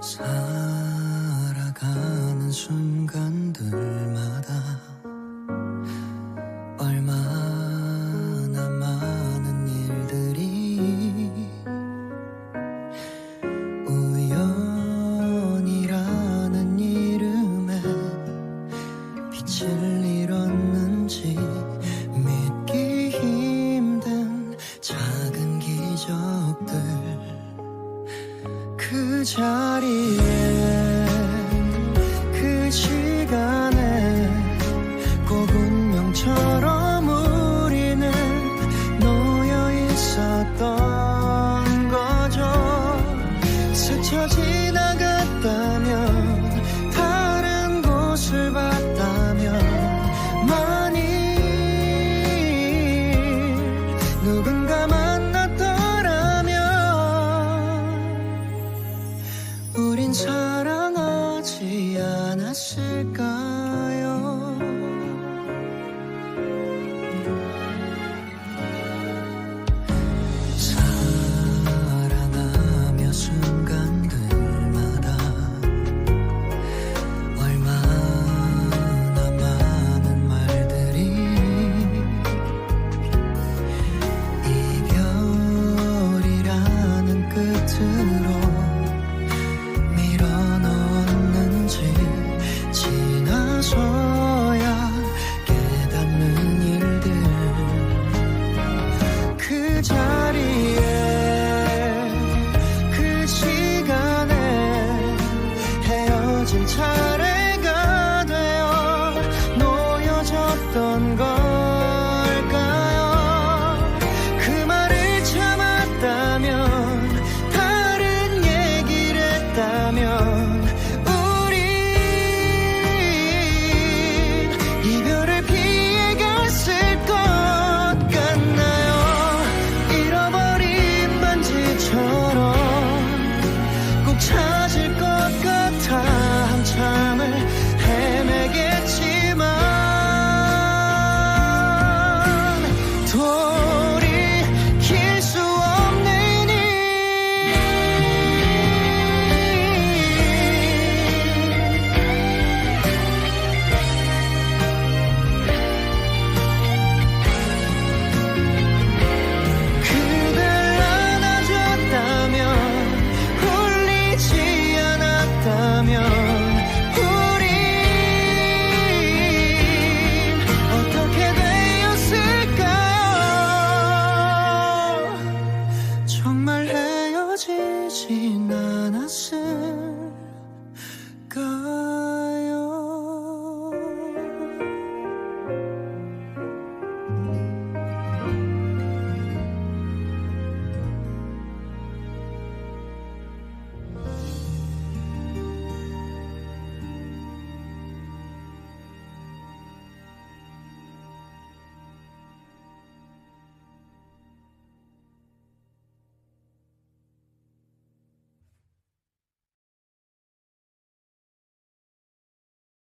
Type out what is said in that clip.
살아가는 순간 그 자리에 그 시간에 꼭 운명처럼 우리는 놓여 있었던 거죠. 스쳐 지나갔 우린 사랑하지 않았을까